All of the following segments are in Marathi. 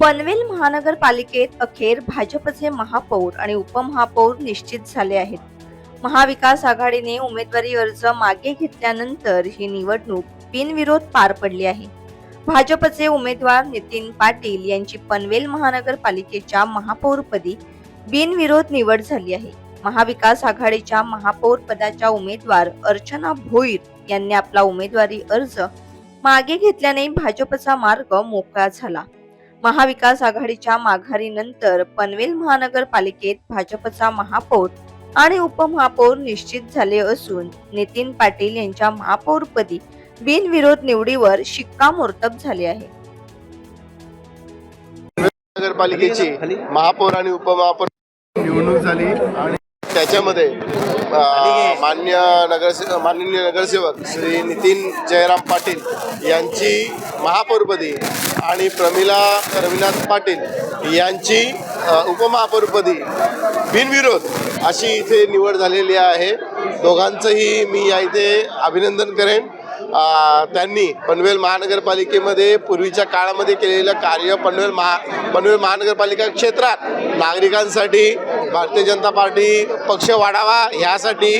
पनवेल महानगरपालिकेत अखेर भाजपचे महापौर आणि उपमहापौर निश्चित झाले आहेत. महाविकास आघाडीने उमेदवारी अर्ज मागे घेतल्यानंतर ही निवडणूक बिनविरोध पार पडली आहे. भाजपचे उमेदवार नितीन पाटील यांची पनवेल महानगरपालिकेच्या महापौरपदी बिनविरोध निवड झाली आहे. महाविकास आघाडीच्या महापौर पदाच्या उमेदवार अर्चना भोईर यांनी आपला उमेदवारी अर्ज मागे घेतल्याने भाजपचा मार्ग मोकळा झाला. महाविकास आघाडीच्या माघारीनंतर पनवेल महानगरपालिकेत भाजपचा महापौर आणि उपमहापौर निश्चित झाले असून नितीन पाटील यांच्या महापौरपदी बिनविरोध निवडीवर शिक्कामोर्तब झाले आहे. नगरपालिकेची महापौर आणि उपमहापौर निवडणूक झाली आणि त्याच्यामध्ये मान्य नगरसे माननीय नगरसेवक श्री नितीन जयराम पाटील यांची महापौरपदी आणि प्रमिला रविनाथ पाटील यांची उपमहापौरपदी बिनविरोध अशी इथे निवड झालेली आहे. दोघांचंही मी या इथे अभिनंदन करेन. त्यांनी पनवेल महानगरपालिकेमध्ये पूर्वीच्या काळामध्ये केलेलं कार्य पनवेल महा पनवेल महानगरपालिका क्षेत्रात नागरिकांसाठी भारतीय जनता पार्टी पक्ष वाढावा ह्यासाठी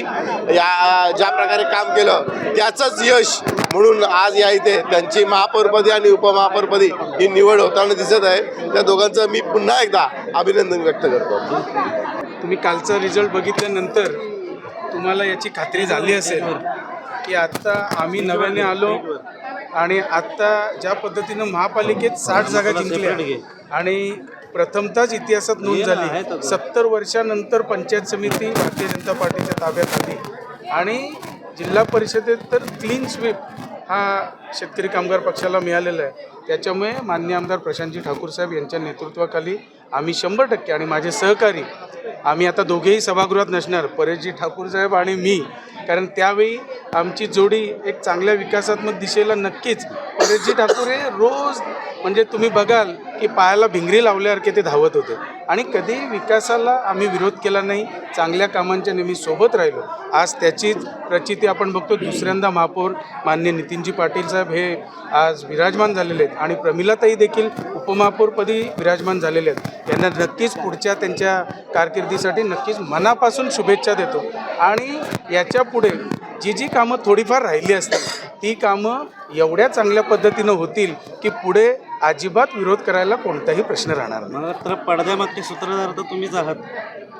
या ज्या प्रकारे काम केलं त्याचंच यश म्हणून आज या इथे त्यांची महापौरपदी आणि उपमहापौरपदी ही निवड होताना दिसत आहे. त्या दोघांचं मी पुन्हा एकदा अभिनंदन व्यक्त करतो. तुम्ही कालचा रिझल्ट बघितल्यानंतर तुम्हाला याची खात्री झाली असेल की आत्ता आम्ही नव्याने आलो आणि आत्ता ज्या पद्धतीनं महापालिकेत साठ जागा जिंकल्या आणि प्रथमतःच इतिहासात नोंद झाली. सत्तर वर्षानंतर पंचायत समिती भारतीय जनता पार्टीच्या ताब्यात आली. आणि जिल्हा परिषदेत तर क्लीन स्वीप हा शेतकरी कामगार पक्षाला मिळालेला आहे. त्याच्यामुळे मान्य आमदार प्रशांतजी ठाकूर साहेब यांच्या नेतृत्वाखाली आम्ही शंभर टक्के आणि माझे सहकारी आम्ही आता दोघेही सभागृहात नसणार परेशजी ठाकूर साहेब आणि मी. कारण त्यावेळी आमची जोडी एक चांगल्या विकासात्मक दिशेला नक्कीच. परेशजी ठाकूर हे रोज म्हणजे तुम्ही बघाल की पायाला भिंगरी लावल्यासारखे ते धावत होते. आणि कधी विकासाला आम्ही विरोध केला नाही. चांगल्या कामांच्या नेहमी सोबत राहिलो. आज त्याचीच प्रचिती आपण बघतो. दुसऱ्यांदा महापौर मान्य नितीनजी पाटील साहेब हे आज विराजमान झालेले आहेत. आणि प्रमिलाताई देखील उपमहापौरपदी विराजमान झालेले आहेत. यांना नक्कीच पुढच्या त्यांच्या कारकिर्दीसाठी नक्कीच मनापासून शुभेच्छा देतो. आणि याच्यापुढे जी जी कामं थोडीफार राहिली असतील ती कामं एवढ्या चांगल्या पद्धतीनं होतील की पुढे अजिबात विरोध करायला कोणताही प्रश्न राहणार नाही. तर पडद्यामागचे सूत्रधार तर तुम्हीच आहात.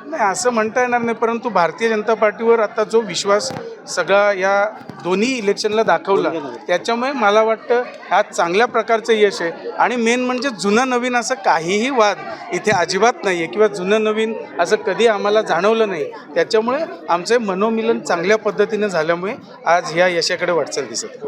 नाही असं म्हणता येणार नाही परंतु भारतीय जनता पार्टीवर आता जो विश्वास सगळा या दोन्ही इलेक्शनला दाखवला त्याच्यामुळे मला वाटतं ह्या चांगल्या प्रकारचं यश आहे. आणि मेन म्हणजे जुनं नवीन असं काहीही वाद इथे अजिबात नाही आहे किंवा जुनं नवीन असं कधी आम्हाला जाणवलं नाही. त्याच्यामुळे आमचं मनोमिलन चांगल्या पद्धतीनं झाल्यामुळे आज ह्या यशाकडे वाटचाल दिसत